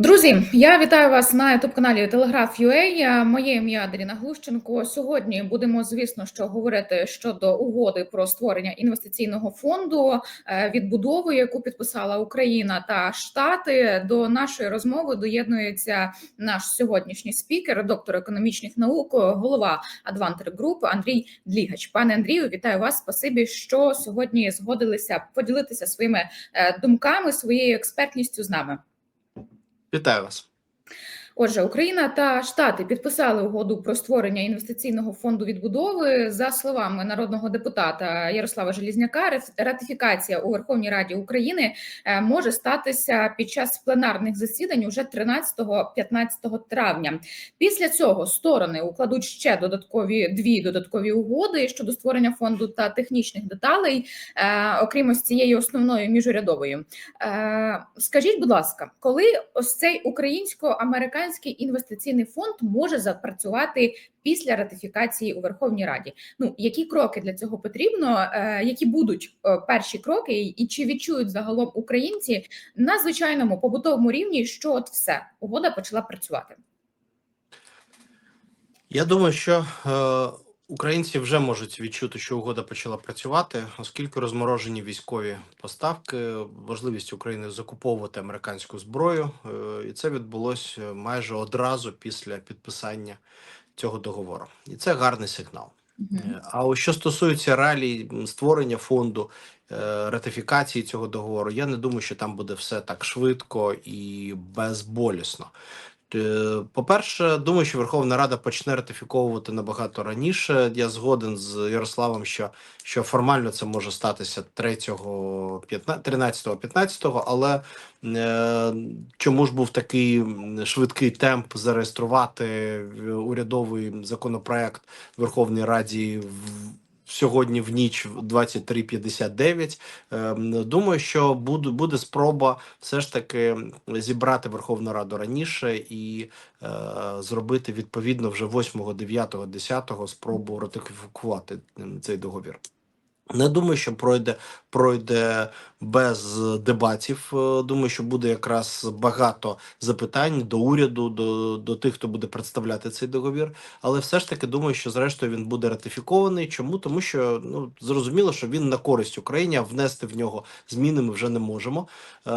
Друзі, я вітаю вас на youtube каналі Телеграф.ua. Моє ім'я Даріна Глущенко. Сьогодні будемо, звісно, що говорити щодо угоди про створення інвестиційного фонду е, відбудови, яку підписала Україна та Штати. До нашої розмови доєднується наш сьогоднішній спікер, доктор економічних наук, голова Адвантер Груп Андрій Длігач. Пане Андрію, вітаю вас. Спасибі, що сьогодні згодилися поділитися своїми е, думками, своєю експертністю з нами. Вітаю вас. Отже, Україна та Штати підписали угоду про створення інвестиційного фонду відбудови. За словами народного депутата Ярослава Желізняка, ратифікація у Верховній Раді України е, може статися під час пленарних засідань уже 13-15 травня. Після цього сторони укладуть ще додаткові дві додаткові угоди щодо створення фонду та технічних деталей, е, окрім ось цієї основної міжурядової. Е, скажіть, будь ласка, коли ось цей українсько-американський Американський інвестиційний фонд може запрацювати після ратифікації у Верховній Раді. Ну які кроки для цього потрібно? Е, які будуть е, перші кроки, і чи відчують загалом українці на звичайному побутовому рівні, що от все угода почала працювати? Я думаю, що е, Українці вже можуть відчути, що угода почала працювати, оскільки розморожені військові поставки, можливість України закуповувати американську зброю, е, і це відбулося майже одразу після підписання цього договору, і це гарний сигнал. Mm А ось що стосується реалій створення фонду е, ратифікації цього договору, я не думаю, що там буде все так швидко і безболісно. Е, по-перше, думаю, що Верховна Рада почне ратифіковувати набагато раніше. Я згоден з Ярославом, що що формально це може статися 13-15, але е, чому ж був такий швидкий темп зареєструвати урядовий законопроект Верховній Раді в сьогодні в ніч 23.59. Ем, думаю, що буде буде спроба все ж таки зібрати Верховну Раду раніше і е, зробити відповідно вже 8, 9, 10 спробу ратифікувати цей договір. Не думаю, що пройде пройде без дебатів. Е, думаю, що буде якраз багато запитань до уряду, до до тих, хто буде представляти цей договір. Але все ж таки думаю, що зрештою він буде ратифікований. Чому тому, що ну зрозуміло, що він на користь Україні а внести в нього зміни ми вже не можемо. Е,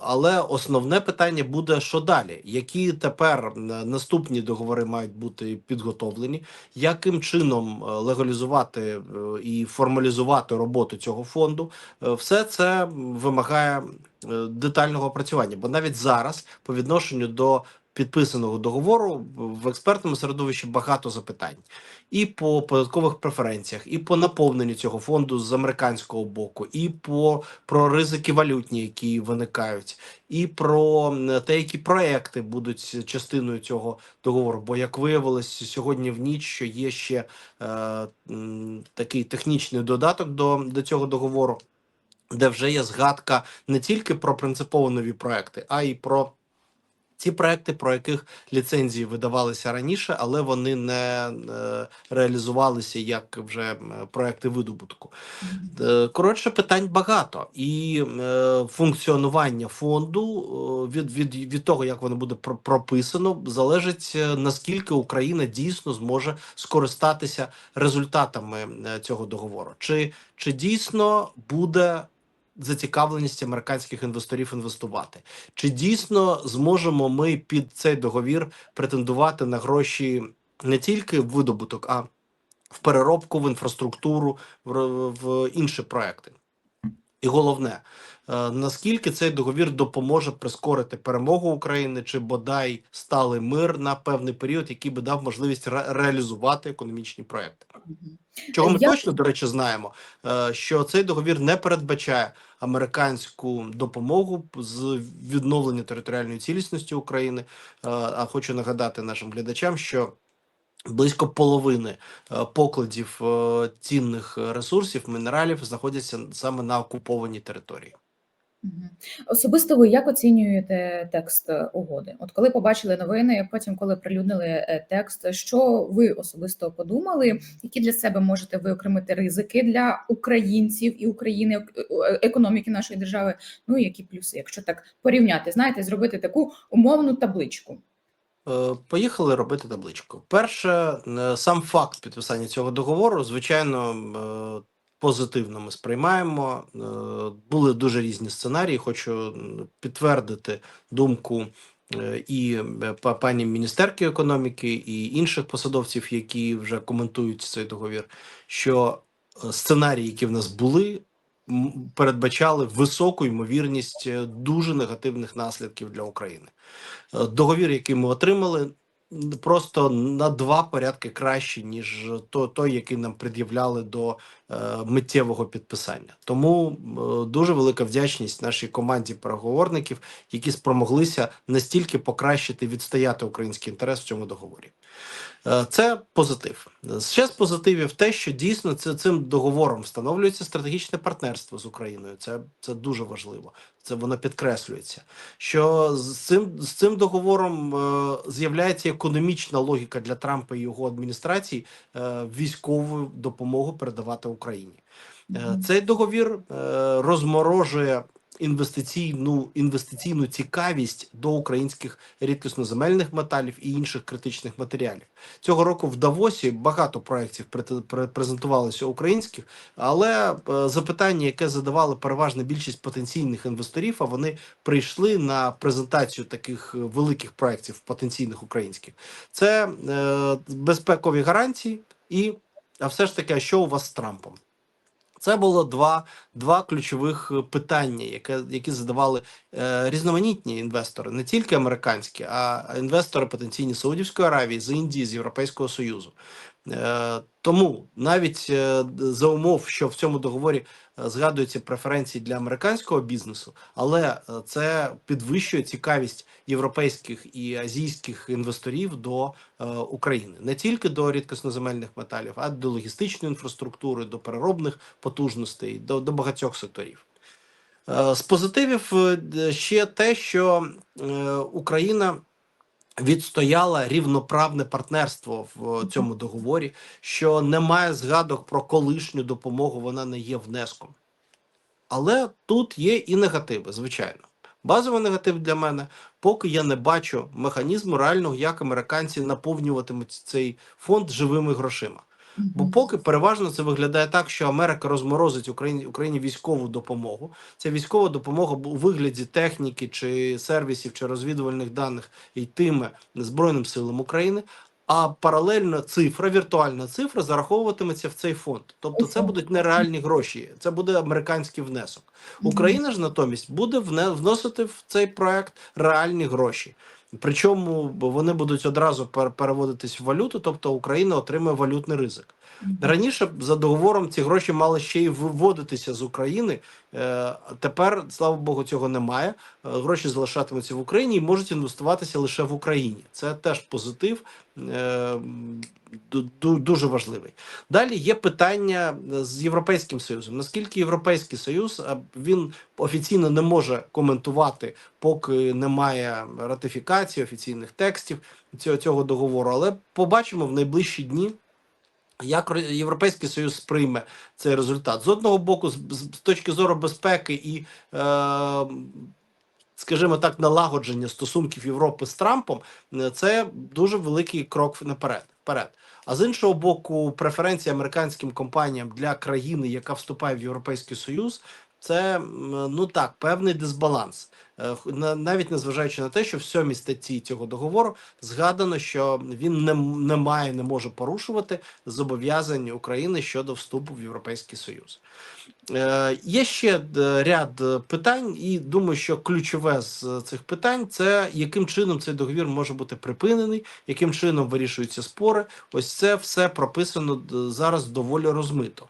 але основне питання буде: що далі? Які тепер наступні договори мають бути підготовлені? Яким чином е, легалізувати і формалізувати роботу цього фонду? Е, все це вимагає е, детального опрацювання, бо навіть зараз, по відношенню до підписаного договору, в експертному середовищі багато запитань і по податкових преференціях, і по наповненню цього фонду з американського боку, і по про ризики валютні, які виникають, і про те, які проекти будуть частиною цього договору. Бо як виявилось сьогодні в ніч, що є ще е, такий технічний додаток до, до цього договору де вже є згадка не тільки про принципово нові проекти, а й про ті проекти, про яких ліцензії видавалися раніше, але вони не е, реалізувалися як вже проекти видобутку. Е, коротше, питань багато, і е, функціонування фонду від від, від того, як воно буде прописано, залежить наскільки Україна дійсно зможе скористатися результатами цього договору, чи, чи дійсно буде зацікавленість американських інвесторів інвестувати. Чи дійсно зможемо ми під цей договір претендувати на гроші не тільки в видобуток, а в переробку, в інфраструктуру, в, в інші проекти? І головне, наскільки цей договір допоможе прискорити перемогу України чи бодай сталий мир на певний період, який би дав можливість ре реалізувати економічні проекти? Чого ми Я... точно до речі знаємо, е, що цей договір не передбачає американську допомогу з відновлення територіальної цілісності України. Е, а хочу нагадати нашим глядачам, що Близько половини е, покладів цінних ресурсів, мінералів знаходяться саме на окупованій території. Особисто ви як оцінюєте текст е, угоди? От коли побачили новини, потім коли прилюднили е, текст, що ви особисто подумали? Які для себе можете виокремити ризики для українців і України е, економіки нашої держави? Ну і які плюси, якщо так порівняти, знаєте, зробити таку умовну табличку? Поїхали робити табличку. Перше, сам факт підписання цього договору, звичайно, позитивно ми сприймаємо. Е, Були дуже різні сценарії. Хочу підтвердити думку е, і е, пані міністерки економіки, і інших посадовців, які вже коментують цей договір. Що сценарії, які в нас були, передбачали високу ймовірність дуже негативних наслідків для України. Договір, який ми отримали, просто на два порядки краще, ніж то, той, який нам пред'являли до е, миттєвого підписання. Тому е, дуже велика вдячність нашій команді переговорників, які спромоглися настільки покращити відстояти український інтерес в цьому договорі. Е, Це позитив. Ще з позитивів те, що дійсно це цим договором встановлюється стратегічне партнерство з Україною. Це, це дуже важливо. Це воно підкреслюється. Що з цим з цим договором е, з'являється економічна логіка для Трампа і його адміністрації е, військову допомогу передавати Україні. Е, Цей договір е, розморожує інвестиційну інвестиційну цікавість до українських рідкісноземельних металів і інших критичних матеріалів. Цього року в Давосі багато проєктів презентувалося українських, але е, запитання, яке задавали переважна більшість потенційних інвесторів, а вони прийшли на презентацію таких е, великих проєктів потенційних українських, це е, безпекові гарантії і а все ж таки, а що у вас з Трампом? Це було два, два ключових е, питання, яке, які задавали е, різноманітні інвестори, не тільки американські, а інвестори потенційні Саудівської Аравії, з Індії, з Європейського Союзу. Е, тому навіть е, за умов, що в цьому договорі е, згадуються преференції для американського бізнесу, але це підвищує цікавість європейських і азійських інвесторів до України, не тільки до рідкісноземельних металів, а до логістичної інфраструктури, до переробних потужностей, до, до багатьох секторів. З позитивів ще те, що Україна відстояла рівноправне партнерство в цьому договорі, що немає згадок про колишню допомогу, вона не є внеском. Але тут є і негативи, звичайно. Базовий негатив для мене, поки я не бачу механізму реального, як американці наповнюватимуть цей фонд живими грошима. Бо поки переважно це виглядає так, що Америка розморозить Україні Україні військову допомогу. Ця військова допомога у вигляді техніки чи сервісів чи розвідувальних даних йтиме Збройним силам України. А паралельно цифра, віртуальна цифра зараховуватиметься в цей фонд. Тобто це будуть нереальні гроші, це буде американський внесок. Україна ж натомість буде вносити в цей проект реальні гроші. Причому вони будуть одразу переводитись в валюту, тобто Україна отримує валютний ризик. Раніше за договором ці гроші мали ще й виводитися з України. Е, тепер, слава Богу, цього немає. Е, Гроші залишатимуться в Україні і можуть інвестуватися лише в Україні. Це теж позитив, е, ду- ду- дуже важливий. Далі є питання з Європейським Союзом. Наскільки Європейський Союз він офіційно не може коментувати, поки немає ратифікації офіційних текстів цього, цього договору, але побачимо в найближчі дні. Як Ро- Європейський Союз сприйме цей результат з одного боку, з точки зору безпеки і, е, скажімо так, налагодження стосунків Європи з Трампом, е, це дуже великий крок наперед. Вперед. А з іншого боку, преференції американським компаніям для країни, яка вступає в Європейський Союз, це ну так, певний дисбаланс. Е, Навіть незважаючи на те, що в сьомій статті цього договору згадано, що він не, не має, не може порушувати зобов'язань України щодо вступу в Європейський Союз. Е, є ще е, ряд питань, і думаю, що ключове з цих питань це яким чином цей договір може бути припинений, яким чином вирішуються спори. Ось це все прописано зараз доволі розмито.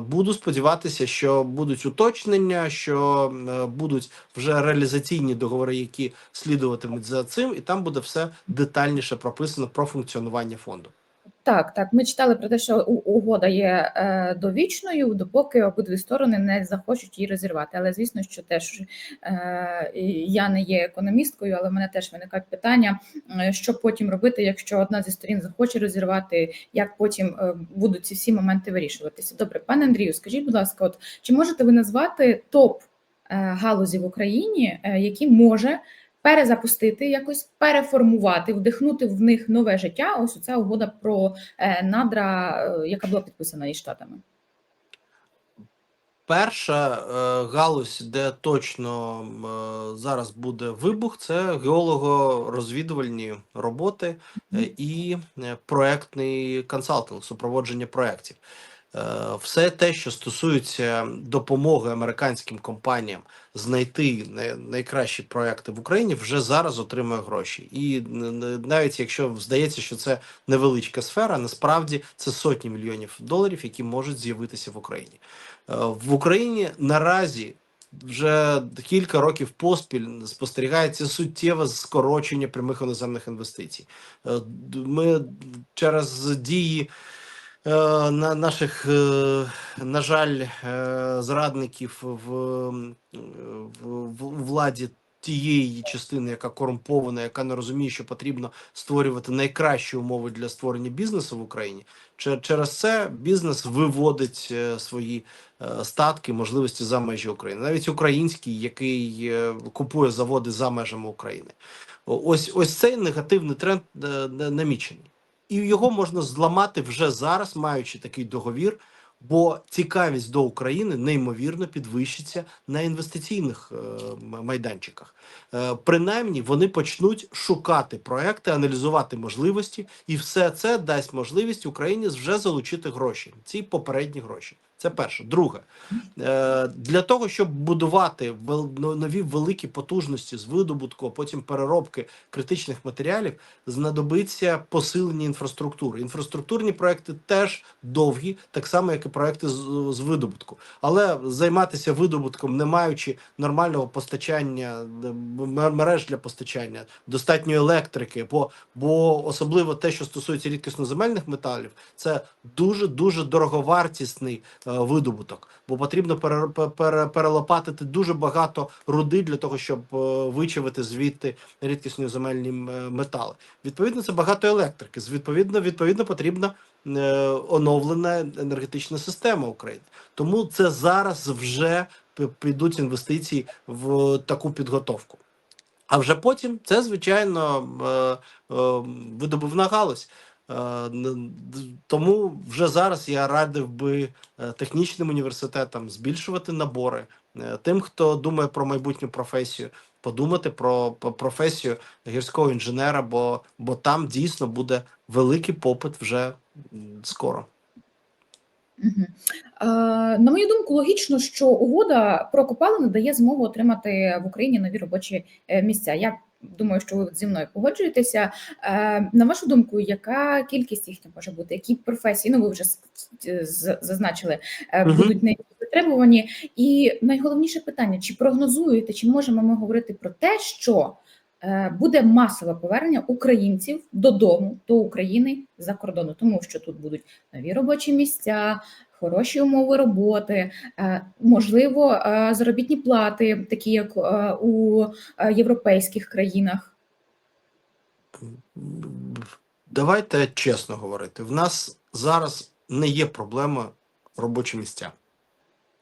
Буду сподіватися, що будуть уточнення, що будуть вже реалізаційні договори, які слідуватимуть за цим, і там буде все детальніше прописано про функціонування фонду. так, так. Ми читали про те, що угода є е, довічною, допоки обидві сторони не захочуть її розірвати. Але звісно, що теж е, я не є економісткою, але в мене теж виникають питання, е, що потім робити, якщо одна зі сторін захоче розірвати, як потім е, будуть ці всі моменти вирішуватися. Добре, пане Андрію, скажіть, будь ласка, от чи можете ви назвати топ галузі в Україні, е, які може перезапустити, якось переформувати, вдихнути в них нове життя. Ось ця угода про е, надра, е, яка була підписана із штатами. Перша е, галузь, де точно е, зараз буде вибух, це геолого-розвідувальні роботи е, і е, проектний консалтинг, супроводження проєктів. Е, все те, що стосується допомоги американським компаніям знайти найкращі проекти в Україні, вже зараз отримує гроші. І навіть якщо здається, що це невеличка сфера, насправді це сотні мільйонів доларів, які можуть з'явитися в Україні. Е, В Україні наразі вже кілька років поспіль спостерігається суттєве скорочення прямих іноземних інвестицій. Е, Ми через дії на наших, е, на жаль, е, зрадників в, в, владі. Тієї частини, яка корумпована, яка не розуміє, що потрібно створювати найкращі умови для створення бізнесу в Україні. Че- Через це бізнес виводить е, свої е, статки, можливості за межі України, навіть український, який е, купує заводи за межами України. Ось ось цей негативний тренд е, на- намічений, і його можна зламати вже зараз, маючи такий договір. Бо цікавість до України неймовірно підвищиться на інвестиційних е, майданчиках. Е, принаймні вони почнуть шукати проекти, аналізувати можливості, і все це дасть можливість Україні вже залучити гроші. Ці попередні гроші. Це перше. Друге, е, для того, щоб будувати вел- нові великі потужності з видобутку, а потім переробки критичних матеріалів, знадобиться посилення інфраструктури. Інфраструктурні проекти теж довгі, так само як і проекти з, видобутку. Але займатися видобутком, не маючи нормального постачання е, мереж для постачання, достатньої електрики, бо, бо особливо те, що стосується рідкісноземельних металів, це дуже дуже дороговартісний видобуток, бо потрібно пере, пере, перелопатити дуже багато руди для того, щоб е, вичавити звідти рідкісні земельні е, метали. Відповідно, це багато електрики. Відповідно, відповідно, потрібна е, оновлена енергетична система України. Тому це зараз вже підуть інвестиції в таку підготовку. А вже потім це, звичайно, е, е, видобувна галузь. Е, Тому вже зараз я радив би е, технічним університетам збільшувати набори. Е, Тим, хто думає про майбутню професію, подумати про, про професію гірського інженера, бо, бо там дійсно буде великий попит вже скоро. На мою думку, логічно, що угода про копалини дає змогу отримати в Україні нові робочі місця. Я думаю, що ви зі мною погоджуєтеся. Е, на вашу думку, яка кількість їхня може бути? Які професії? Ну ви вже зазначили, е, будуть найбільш затребувані. І найголовніше питання: чи прогнозуєте, чи можемо ми говорити про те, що е, буде масове повернення українців додому до України за кордону, тому що тут будуть нові робочі місця, хороші умови роботи, е, можливо, е, заробітні плати, такі як е, у європейських країнах. Давайте чесно говорити. В нас зараз не є проблема робочі місця.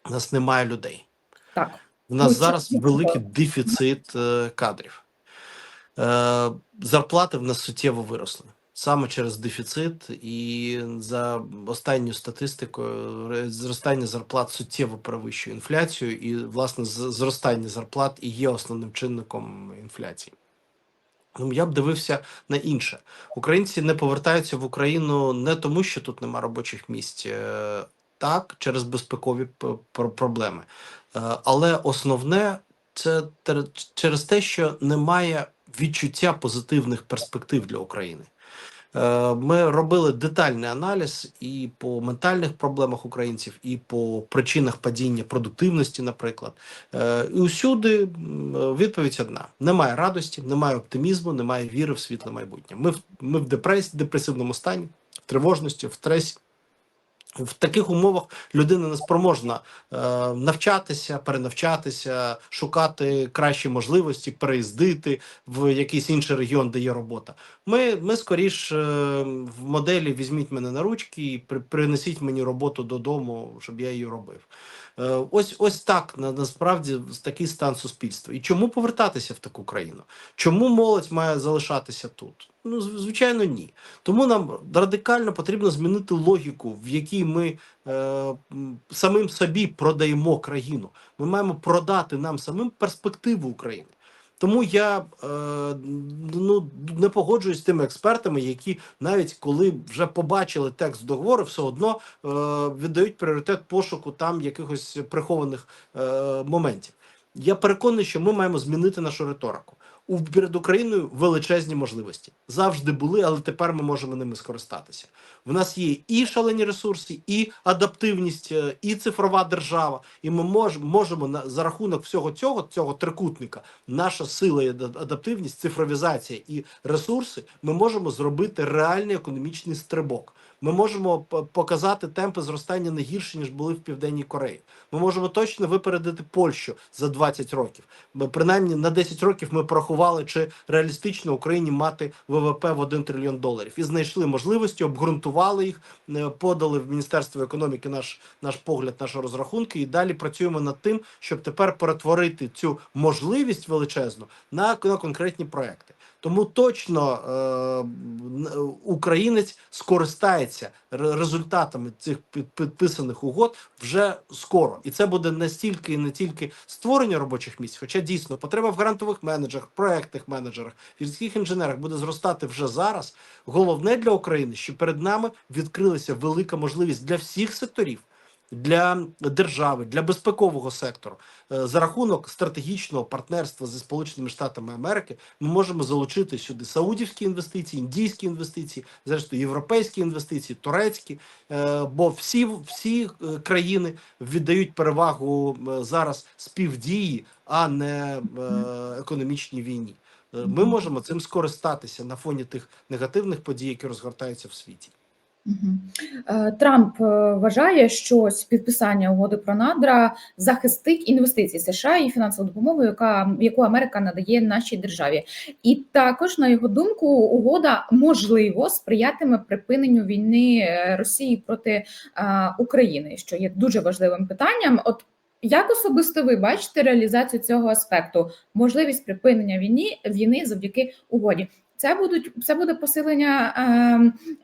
У нас немає людей. Так, У нас Ну, зараз не великий дефіцит кадрів. Зарплати в нас суттєво виросли саме через дефіцит, і за останньою статистикою зростання зарплат суттєво перевищує інфляцію, і власне зростання зарплат і є основним чинником інфляції. Ну, я б дивився на інше. Українці не повертаються в Україну не тому, що тут нема робочих місць, е, так, через безпекові проблеми. Е, Але основне це через те, що немає відчуття позитивних перспектив для України. Е, Ми робили детальний аналіз і по ментальних проблемах українців, і по причинах падіння продуктивності, наприклад. Е, І усюди відповідь одна: немає радості, немає оптимізму, немає віри в світле майбутнє. Ми в ми в депресії, депресивному стані. в тривожності, в стресі. В таких умовах людина не спроможна е, навчатися, перенавчатися, шукати кращі можливості, переїздити в якийсь інший регіон, де є робота. Ми, ми скоріш е, в моделі візьміть мене на ручки і при, принесіть мені роботу додому, щоб я її робив. Е, ось ось так на, насправді такий стан суспільства. І чому повертатися в таку країну? Чому молодь має залишатися тут? Ну, звичайно, ні. Тому нам радикально потрібно змінити логіку, в якій ми е, самим собі продаємо країну. Ми маємо продати нам самим перспективу України. Тому я е, ну, не погоджуюсь з тими експертами, які навіть коли вже побачили текст договору, все одно е, віддають пріоритет пошуку там якихось прихованих е, моментів. Я переконаний, що ми маємо змінити нашу риторику. У перед Україною величезні можливості завжди були, але тепер ми можемо ними скористатися. В нас є і шалені ресурси, і адаптивність, е, і цифрова держава. І ми мож, можемо на за рахунок всього цього, цього трикутника, наша сила і адаптивність, цифровізація і ресурси. Ми можемо зробити реальний економічний стрибок. Ми можемо показати темпи зростання не гірше ніж були в південній Кореї. Ми можемо точно випередити Польщу за 20 років. Ми, принаймні на 10 років ми порахували, чи реалістично Україні мати ВВП в 1 трильйон доларів і знайшли можливості, обґрунтували їх, е, подали в Міністерство економіки наш, наш погляд, наші розрахунки, і далі працюємо над тим, щоб тепер перетворити цю можливість величезну на, на конкретні проекти. Тому точно е, українець скористається результатами цих підписаних угод вже скоро, і це буде настільки і не тільки створення робочих місць, хоча дійсно потреба в грантових менеджерах, проектних менеджерах, гірських інженерах буде зростати вже зараз. Головне для України, що перед нами відкрилася велика можливість для всіх секторів. Для держави, для безпекового сектору Е, за рахунок стратегічного партнерства зі Сполученими Штатами Америки ми можемо залучити сюди саудівські інвестиції, індійські інвестиції, зрештою європейські інвестиції, турецькі. Е, Бо всі всі е, країни віддають перевагу зараз співдії, а не економічній війні. Ми можемо цим скористатися на фоні тих негативних подій, які розгортаються в світі. Е, Трамп е, вважає, що підписання угоди про надра захистить інвестиції США і фінансову допомогу, яка яку Америка надає нашій державі. І також, на його думку, угода можливо сприятиме припиненню війни е, Росії проти України, що є дуже важливим питанням. От як особисто ви бачите реалізацію цього аспекту, можливість припинення війни війни завдяки угоді? Це будуть це буде посилення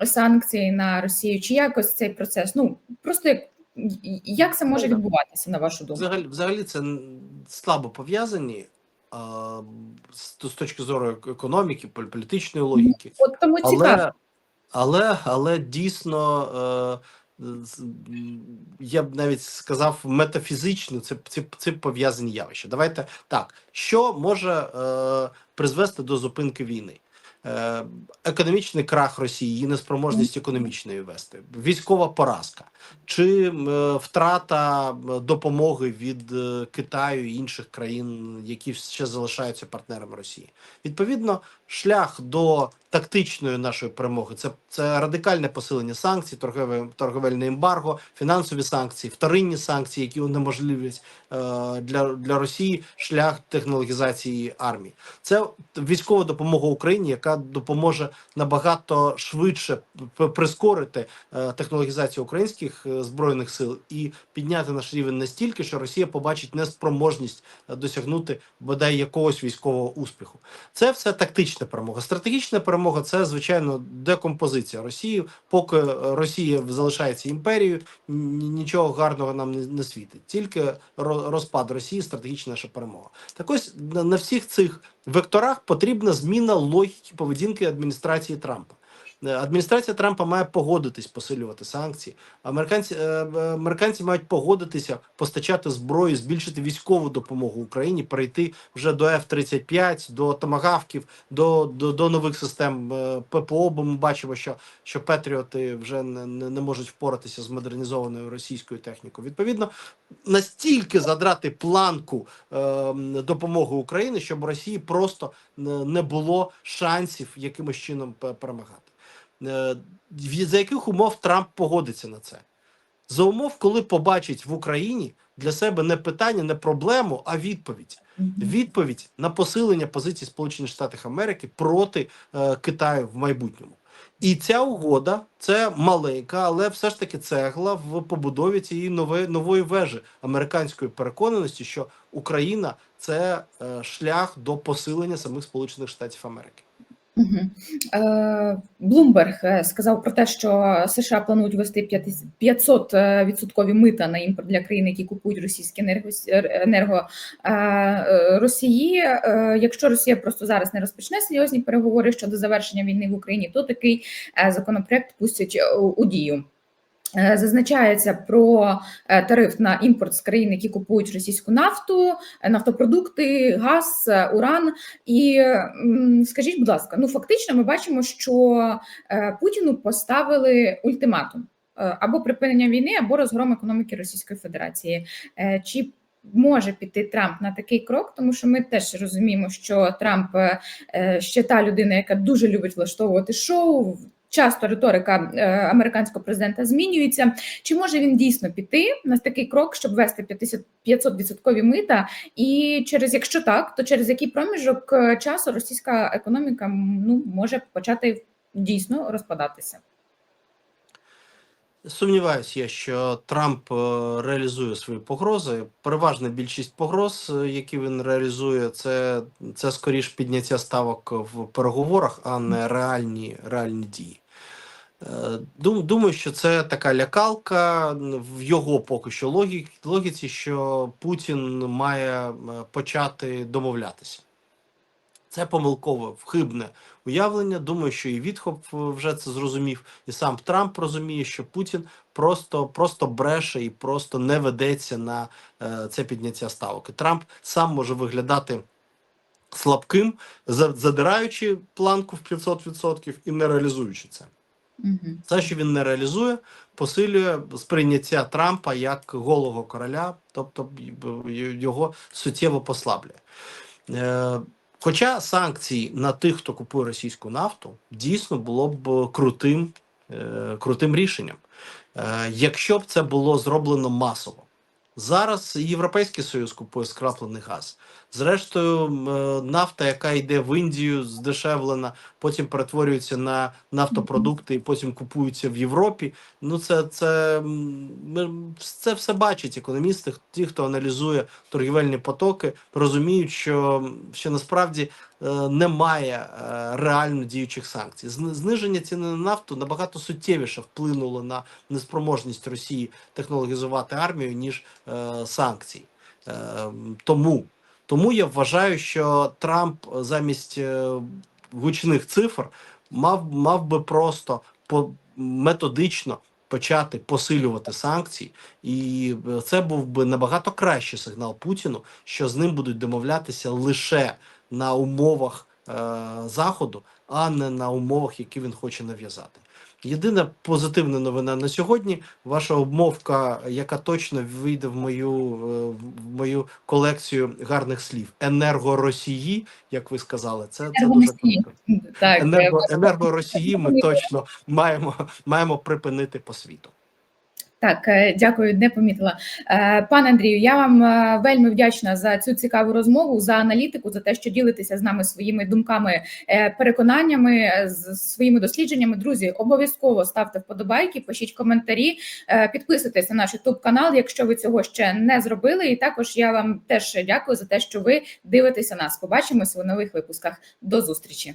е, санкцій на Росію, чи якось цей процес? Ну просто як, як це може Ну, відбуватися, на вашу думку? Взагалі, взагалі це слабо пов'язані з, з точки зору економіки, пол- політичної логіки. От тому. Але, але, але дійсно, е, я б навіть сказав, метафізично це, це, це пов'язані явища. Давайте так, що може е, призвести до зупинки війни? Е, економічний крах Росії, її неспроможність економічної вести, військова поразка, чи е, втрата допомоги від е, Китаю і інших країн, які ще залишаються партнерами Росії. Відповідно, шлях до тактичної нашої перемоги це, це радикальне посилення санкцій, торгове торговельне ембарго, фінансові санкції, вторинні санкції, які унеможливлять е, для, для Росії шлях технологізації армії. Це військова допомога Україні, яка допоможе набагато швидше прискорити е, технологізацію українських е, збройних сил і підняти наш рівень настільки, що Росія побачить неспроможність е, досягнути бодай якогось військового успіху. Це все тактична перемога. Стратегічна перемога це звичайно декомпозиція Росії. Поки Росія залишається імперією, нічого гарного нам не, не світить. Тільки ро- розпад Росії стратегічна наша перемога. Так ось на всіх цих векторах потрібна зміна логіки поведінки адміністрації Трампа. Е, Адміністрація Трампа має погодитись посилювати санкції. Американці, е, е, американці мають погодитися постачати зброю, збільшити військову допомогу Україні, перейти вже до F-35, до томагавків, до, до, до нових систем ППО. Бо ми бачимо, що, що Петріоти вже не, не, можуть впоратися з модернізованою російською технікою. Відповідно, настільки задрати планку е, допомоги Україні, щоб Росії просто не було шансів якимось чином перемагати. Е, за яких умов Трамп погодиться на це? За умов, коли побачить в Україні для себе не питання, не проблему, а відповідь. Відповідь на посилення позицій Сполучених Штатів Америки проти е, Китаю в майбутньому. І ця угода це маленька, але все ж таки цегла в побудові цієї нової нової вежі американської переконаності, що Україна це е, шлях до посилення самих Сполучених Штатів Америки. Е, Блумберг е, сказав про те, що США планують ввести 500 е, відсоткові мита на імпорт для країн, які купують російські енерго, енерго Росії. Якщо Росія просто зараз не розпочне серйозні переговори щодо завершення війни в Україні, то такий законопроект пустять у дію. Е, Зазначається про е, тариф на імпорт з країн, які купують російську нафту, е, нафтопродукти, газ, уран. І скажіть, будь ласка, ну фактично, ми бачимо, що Путіну поставили ультиматум або припинення війни, або розгром економіки Російської Федерації. Чи може піти Трамп на такий крок? Тому що ми теж розуміємо, що Трамп ще та людина, яка дуже любить влаштовувати шоу. Часто риторика е, американського президента змінюється. Чи може він дійсно піти на такий крок, щоб ввести 50 500% мита? І через якщо так, то через який проміжок е, часу російська економіка ну може почати дійсно розпадатися? Сумніваюся, я, що Трамп е, реалізує свої погрози. Переважна більшість погроз, які він реалізує, це, це скоріш підняття ставок в переговорах, а не реальні, реальні дії. Е, дум- Думаю, що це така лякалка в його поки що логіці, що Путін має е, почати домовлятися. Це помилкове, хибне уявлення. Думаю, що і Вітхоп е, вже це зрозумів, і сам Трамп розуміє, що Путін просто, просто бреше і просто не ведеться на це підняття ставок. І Трамп сам може виглядати слабким, задираючи планку в 500% і не реалізуючи це. Угу. Це, що він не реалізує, посилює сприйняття Трампа як голого короля, тобто його суттєво послаблює. Е, Хоча санкції на тих, хто купує російську нафту, дійсно було б крутим, е, крутим рішенням, е, якщо б це було зроблено масово. Зараз Європейський Союз купує скраплений газ. Зрештою, е, нафта, яка йде в Індію, здешевлена, потім перетворюється на нафтопродукти і потім купуються в Європі. Ну, це, це, це все бачать економісти, ті, хто аналізує торгівельні потоки, розуміють, що, що насправді е, немає е, реально діючих санкцій. Зниження ціни на нафту набагато суттєвіше вплинуло на неспроможність Росії технологізувати армію, ніж санкції. Е, тому, тому я вважаю, що Трамп замість е, гучних цифр мав, мав би просто по, методично почати посилювати санкції, і е, це був би набагато кращий сигнал Путіну, що з ним будуть домовлятися лише на умовах е, заходу, а не на умовах, які він хоче нав'язати. Єдина позитивна новина на сьогодні ваша обмовка, яка точно вийде в мою е, в мою колекцію гарних слів. Енергоросії, як ви сказали, це, це дуже. Так, Енерго, енергоросії ми точно маємо, маємо припинити по світу. Так, е, дякую, не помітила. Е, Пане Андрію, я вам е, вельми вдячна за цю цікаву розмову, за аналітику, за те, що ділитеся з нами своїми думками, переконаннями, своїми дослідженнями. Друзі, обов'язково ставте вподобайки, пишіть коментарі, підписуйтесь на наш youtube канал, якщо ви цього ще не зробили. І також я вам теж дякую за те, що ви дивитеся нас. Побачимося у нових випусках. До зустрічі.